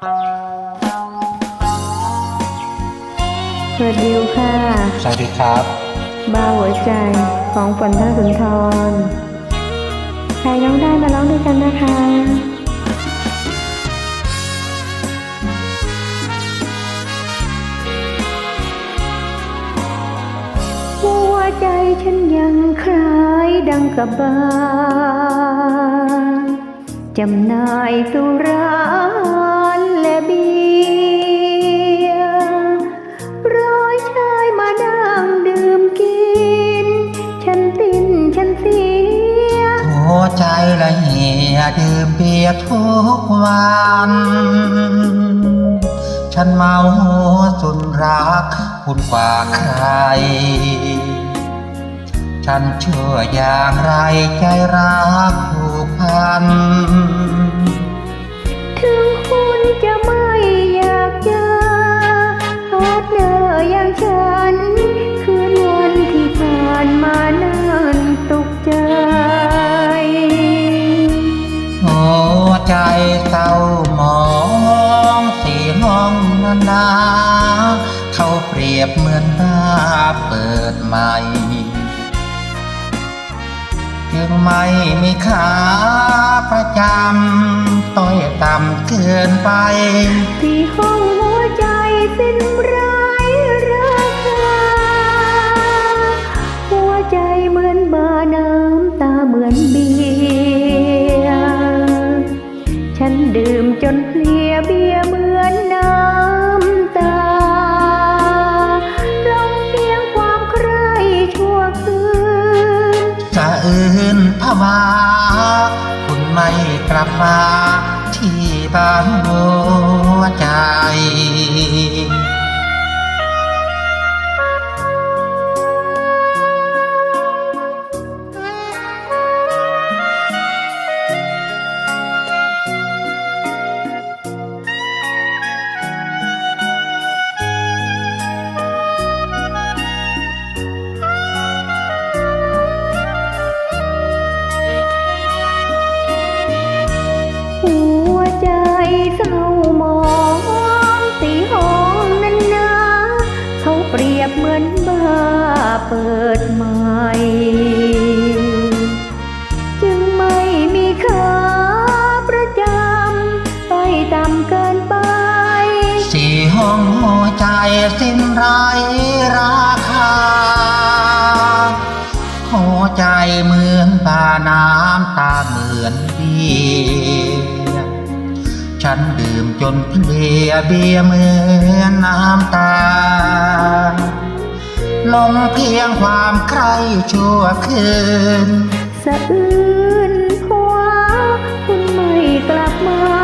สวัสดีค่ะ สวัสดีครับบ้าหัวใจของฝนท่าสุนทร ใครร้องได้มาร้องด้วยกันนะคะหัวใจฉันยังคล้ายดังกับบานจำหน่ายสุรา ใจละเหียดื่มเบียร์ทุกวัน ฉันเมาสุนรักคุณกว่าใคร ฉันเชื่ออย่างไรใจรักผูกพัน ใจเศร้าหมองสีห้องนานาเขาเปรียบเหมือนหน้าเปิดใหม่จึงไม่มีขาประจำต้อยต่ำเกินไปที่ห้า คุณไม่กลับมาที่บ้านหัวใจ หัวใจเศร้าหมองสีห้องนั้นนะเขาเปรียบเหมือนบ้าเปิดใหม่ หัวใจเหมือนตาน้ำตาเหมือนเบียฉันดื่มจนเพลียเบียเหมือนน้ำตา ลงเพียงความใครชั่วคืน สะอื้นผัวคุณไม่กลับมา